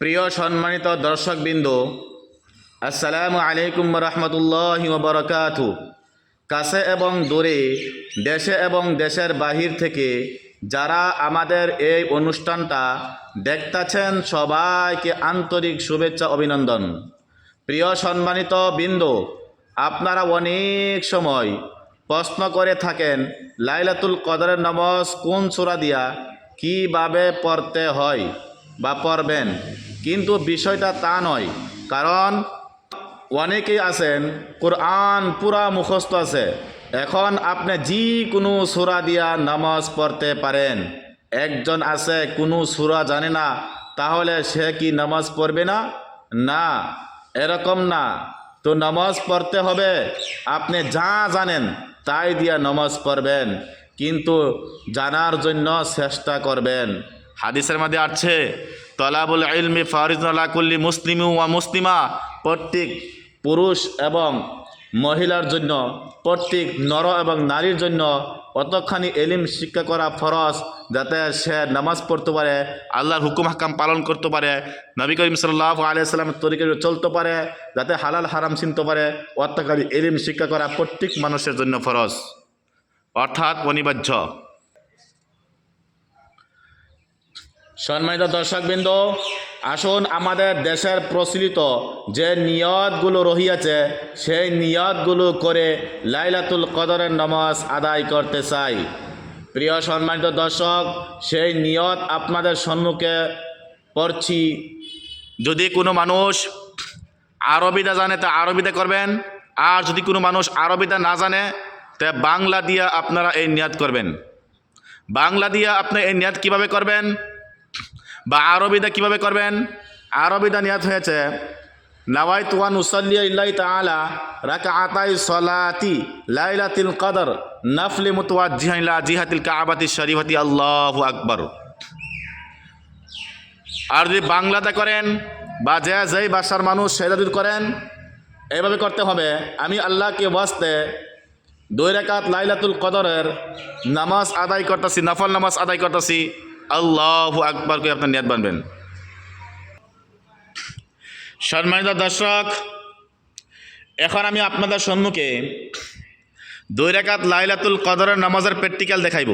প্রিয় সম্মানিত দর্শকবৃন্দ, আসসালামু আলাইকুম রহমতুল্লাহ বরকাতু কাছে এবং দূরে, দেশে এবং দেশের বাহির থেকে যারা আমাদের এই অনুষ্ঠানটা দেখতেছেন, সবাইকে আন্তরিক শুভেচ্ছা অভিনন্দন। প্রিয় সম্মানিত বৃন্দ, আপনারা অনেক সময় প্রশ্ন করে থাকেন, লাইলাতুল কদরের নামাজ কোন সূরা দিয়া কীভাবে পড়তে হয় বা পড়বেন? কিন্তু বিষয়টা তা নয়। কারণ অনেকেই আছেন, কোরআন পুরা মুখস্থ আছে। এখন আপনি যে কোনো সূরা দিয়া নামাজ পড়তে পারেন। একজন আছে, কোনো সূরা জানে না, তাহলে সে কি নামাজ পড়বে না? না, এরকম না। তো নামাজ পড়তে হবে, আপনি যা জানেন তাই দিয়া নামাজ পড়বেন, কিন্তু জানার জন্য চেষ্টা করবেন। হাদিসের মধ্যে আছে তলাবুল ইলমি ফারিজুল্লাহ কুল্লি মুসলিম ওয়া মুসলিমা, প্রত্যেক পুরুষ এবং মহিলার জন্য, প্রত্যেক নর এবং নারীর জন্য অতখানি এলিম শিক্ষা করা ফরজ যাতে সে নামাজ পড়তে পারে, আল্লাহর হুকুম হাকাম পালন করতে পারে, নবী করিম সাল্লাহ আলিয়াল্লামের তরিকে চলতে পারে, যাতে হালাল হারাম চিনতে পারে অত্যাকারী এলিম শিক্ষা করা প্রত্যেক মানুষের জন্য ফরজ। অর্থাৎ অনিবার্য। সম্মানিত দর্শকবৃন্দ, আসুন আমাদের দেশের প্রচলিত যে নিয়তগুলো রহিয়াছে, সেই নিয়তগুলো করে লাইলাতুল কদরের নামাজ আদায় করতে চাই। প্রিয় সম্মানিত দর্শক, সেই নিয়ত আপনাদের সম্মুখে পড়ছি। যদি কোনো মানুষ আরবিদা জানে, তা আরবিদা করবেন। আর যদি কোনো মানুষ আরবিদা না জানে, তা বাংলা দিয়ে আপনারা এই নিয়াত করবেন। বাংলা দিয়ে আপনি এই নিয়াত কীভাবে করবেন? বা আরবিদা কীভাবে করবেন? আরবিদা নিয়াত হয়েছে নাওয়াই তুয়ান উসল্লিয়া ইল্লাই রাকা আতাই সলাতি লাইলাতিল কদর, নাফলি মুতওয়াজ্জিহা ইলা জিহাতিল কাবাতি শরীফাতি, আল্লাহু আকবার। আর যদি বাংলাতে করেন, বা যে যেই ভাষার মানুষ সেটা যদি করেন এইভাবে করতে হবে। আমি আল্লাহকে বাস্তে দুই লাইলাতুল কদরের নামাজ আদায় করতেছি, নফল নামাজ আদায় করতেছি আল্লাহ আকবার করে আপনার নিয়াত বানবেন। সম্মানিত দর্শক, এখন আমি আপনাদের সম্মুখে দুই রেখাত লাইলাতুল কদরের নামাজের প্র্যাকটিক্যাল দেখাইব।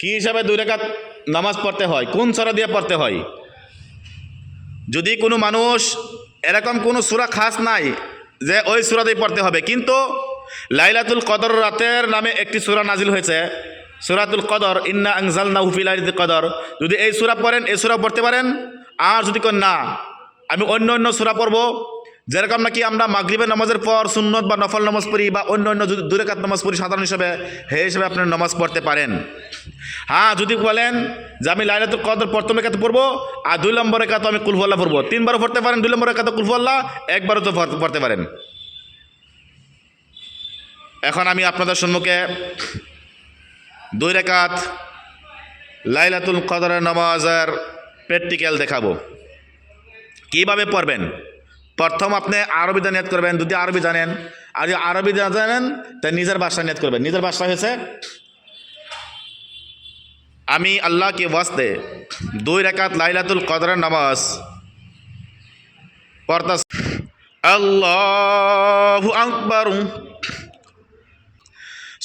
কি হিসাবে দুই রেখাত নামাজ পড়তে হয়, কোন সরা দিয়ে পড়তে হয়? যদি কোনো মানুষ এরকম কোনো সুরা খাস নাই যে ওই সুরাতেই পড়তে হবে, কিন্তু লাইলাতুল কদর রাতের নামে একটি সুরা নাজিল হয়েছে সুরাতুল কদর, ইন্না আংজাল না হুফিলাইতুল কদর। যদি এই সুরা পড়েন, এই সুরা পড়তে পারেন? আর যদি কোন না। আমি অন্য অন্য সুরা পড়ব। যেরকম নাকি আমরা মাগরিবের নামাজের পর সুন্নত বা নফল নামাজ পড়ি বা অন্য অন্য যদি দূরেকাত নামাজ পড়ি, সাধারণ হিসাবে হে হিসেবে আপনি নামাজ পড়তে পারেন। হ্যাঁ যদি বলেন যে আমি লাইলাতুল কদর প্রথম একাতে পড়ব, আর দুই নম্বর একাতে আমি কুলফল্লাহ পড়ব। তিনবারও পড়তে পারেন, দুই নম্বর একাতে কুলফল্লাহ একবারও তো পড়- পড়তে পারেন। এখন আমি আপনাদের সম্মুখে দুই রেখাত লাইলাতুল কদরের নামাজের প্র্যাকটিক্যাল দেখাবো। কীভাবে পড়বেন? প্রথম আপনি আরবি নিয়ত করবেন, যদি আরবি জানেন। আর যদি আরবি না জানেন তাই নিজের ভাষা নিয়ত করবেন। নিজের ভাষা হয়েছে, আমি আল্লাহকে ওয়াস্তে দুই রেখাত লাইলাতুল কদরের নামাজ পড়তাস আল্লাহু আকবার।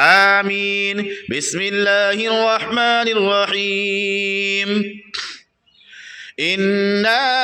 آمين. بسم الله الرحمن الرحيم. إنا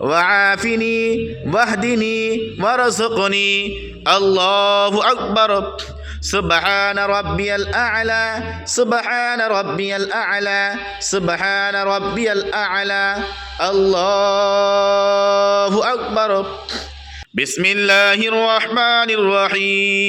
وعافني واهدني وارزقني. الله أكبر. سبحان ربي الأعلى سبحان ربي الأعلى سبحان ربي الأعلى. الله أكبر. بسم الله الرحمن الرحيم.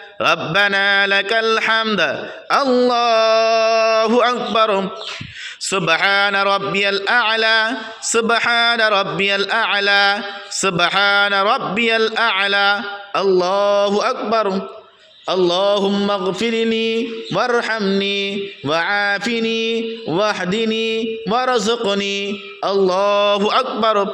ربنا لك الحمد. الله أكبر. سبحان ربي الأعلى. سبحان ربي الأعلى. سبحان ربي الأعلى. الله أكبر. اللهم اغفر لي وارحمني وعافني واهدني وارزقني. الله أكبر.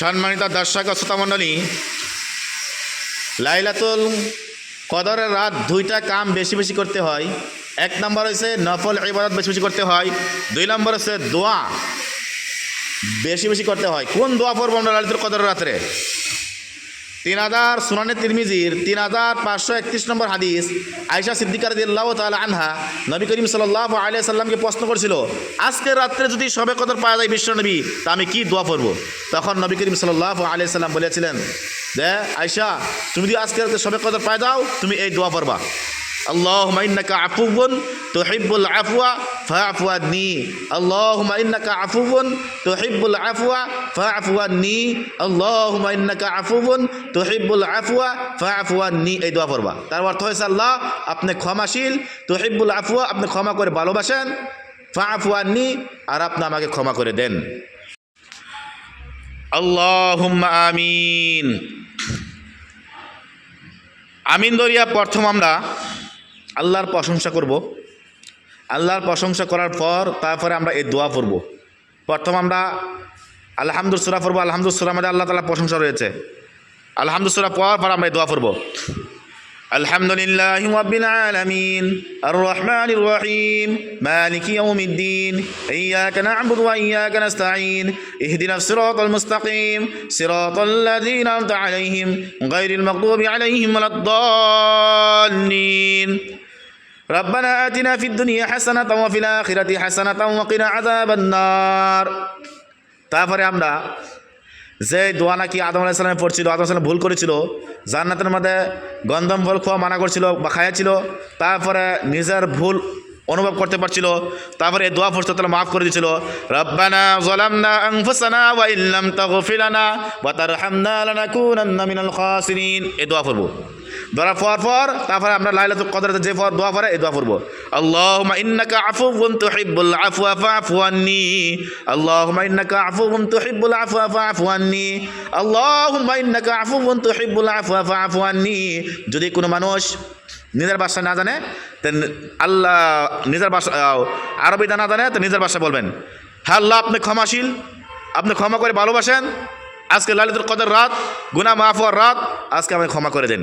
সম্মানিত দর্শক শ্রোতামণ্ডলী লাইলাতুল কদরের রাত দুইটা কাম বেশি বেশি করতে হয়। এক নম্বর হচ্ছে নফল ইবাদত বেশি বেশি করতে হয়। দুই নম্বর হচ্ছে দোয়া বেশি বেশি করতে হয়। কোন দোয়া পড়ব আমরা লালিতুল কদরের রাত্রে? তিন হাজার সুনানে তিরমিজির তিন হাজার পাঁচশো একত্রিশ নম্বর হাদিস আয়সা সিদ্দিকার দিল্লাহ তালা আনহা নবী করিম সাল্লাহ আলিয়া সাল্লামকে প্রশ্ন করেছিল আজকের রাত্রে যদি সবে কদর পাওয়া যায় বিশ্ব নবী, তা আমি কী দোয়া পড়ব? তখন নবী করিম সাল্লাহ আলিয়া সাল্লাম বলেছিলেন, দে আয়সা তুমি যদি আজকে রাত্রে সবে কদর পাই যাও, তুমি এই দোয়া পড়বা। اللهم إنك عفو تحب العفو فاعف عني اللهم إنك عفو تحب العفو فاعف عني اللهم إنك عفو تحب العفو فاعف عني এই দোয়া পড়বা তার অর্থ হয়েছে আল্লাহ আপনি ক্ষমাশীল তুহিব্বুল আফওয়া আপনি ক্ষমা করে ভালোবাসেন ফাআফু আন্নি আর আপনি আমাকে ক্ষমা করে দেন আল্লাহুম্মা আমিন আমিন দরিয়া প্রথম আমরা আল্লাহর প্রশংসা করব আল্লাহর প্রশংসা করার পর তারপরে আমরা এই দোয়া পড়ব প্রথম আমরা আলহামদুসুরা পড়বো আলহামদুসুরা মধ্যে আল্লাহ তালা প্রশংসা রয়েছে আলহামদুসুরা পর পর আমরা এই দোয়া পড়ব الحمد لله رب العالمين الرحمن الرحيم مالك يوم الدين إياك نعبد وإياك نستعين اهدنا الصراط المستقيم صراط الذين أنعمت عليهم غير المغضوب عليهم ولا الضالين ربنا آتنا في الدنيا حسنة وفي الآخرة حسنة وقنا عذاب النار তারপরে আমরা যে দোয়া নাকি আদম আলাইসালামে পড়ছিল আদম আলাইসালাম ভুল করেছিল জান্নাতের মধ্যে গন্ধম ফল খাওয়া মানা করছিল বা খাইয়াছিল তারপরে নিজের ভুল অনুভব করতে পারছিল তারপরে এই দোয়া পড়তে তাহলে মাফ করে দিয়েছিল রব্বানা যালামনা আনফুসানা ওয়া ইল্লাম তাগফির লানা ওয়া তারহামনা লানাকুনান্না মিনাল খাসিরিন এই দোয়া পড়বো দোয়ার পর পর, তারপরে আমরা লাইলাতুল কদরে যে পর দোয়া পড়ে, এই দোয়া পড়ব। আল্লাহুম্মা ইন্নাকা আফুউন তুহিব্বুল আফওয়া ফাফু আন্নি। আল্লাহুম্মা ইন্নাকা আফুউন তুহিব্বুল আফওয়া ফাফু আন্নি। আল্লাহুম্মা ইন্নাকা আফুউন তুহিব্বুল আফওয়া ফাফু আন্নি। যদি কোনো মানুষ নিজের ভাষা না জানে তো আল্লাহ নিজের ভাষা আরবিটা না জানে, তো নিজের ভাষা বলবেন। হ্যাঁ আল্লাহ, আপনি ক্ষমাশীল, আপনি ক্ষমা করে ভালোবাসেন। আজকে লালিতুল কদর রাত গুনা মাফ রাত, আজকে আমাকে ক্ষমা করে দেন।